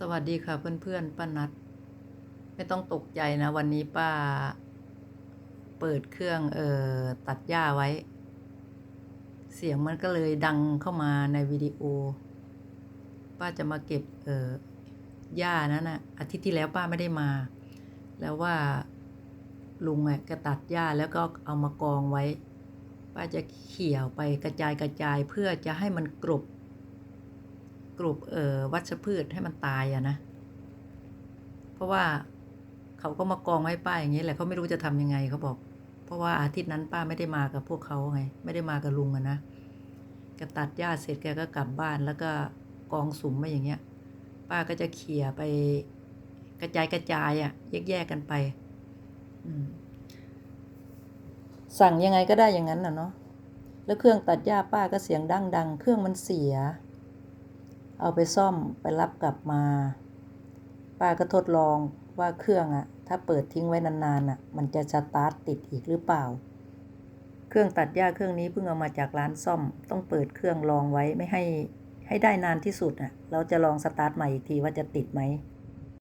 สวัสดีค่ะเพื่อนๆป้านัด ไม่ต้องตกใจนะ วันนี้ป้า เปิดเครื่องเอ่อตัดหญ้าไว้ เสียงมันก็เลยดังเข้ามาในวิดีโอ ป้าจะมาเก็บเอ่อหญ้านั้นนะอาทิตย์ที่แล้วป้าไม่ได้มา แล้วว่าลุงอะก็ตัดหญ้าแล้วก็เอามากองไว้ ป้าจะเขี่ยไปกระจายกระจายเพื่อจะให้มันกรบ กลุ่มเอ่อวัชพืชให้มันตายอะนะ เพราะว่าเขาก็มากองไว้ป้าอย่างนี้แหละเขาไม่รู้จะทำยังไงเขาบอก เพราะว่าอาทิตย์นั้นป้าไม่ได้มากับพวกเขาไง ไม่ได้มากับลุงอะนะแกตัดหญ้าเสร็จแกก็กลับบ้านแล้วก็กองสุมมาอย่างเงี้ย ป้าก็จะเขี่ยไปกระจายกระจายอะแยกแยกกันไปสั่งยังไงก็ได้อย่างนั้นน่ะเนาะแล้วเครื่องตัดหญ้าป้าก็เสียงดังดังๆเครื่องมันเสีย เอาไปซ่อมไปรับกลับมา ป้าก็ทดลองว่าเครื่องอะถ้าเปิดทิ้งไว้นานๆอะมันจะสตาร์ทติดอีกหรือเปล่า เครื่องตัดหญ้าเครื่องนี้เพิ่งเอามาจากร้านซ่อม ต้องเปิดเครื่องลองไว้ไม่ให้ให้ได้นานที่สุดอะเราจะลองสตาร์ทใหม่อีกทีว่าจะติดไหม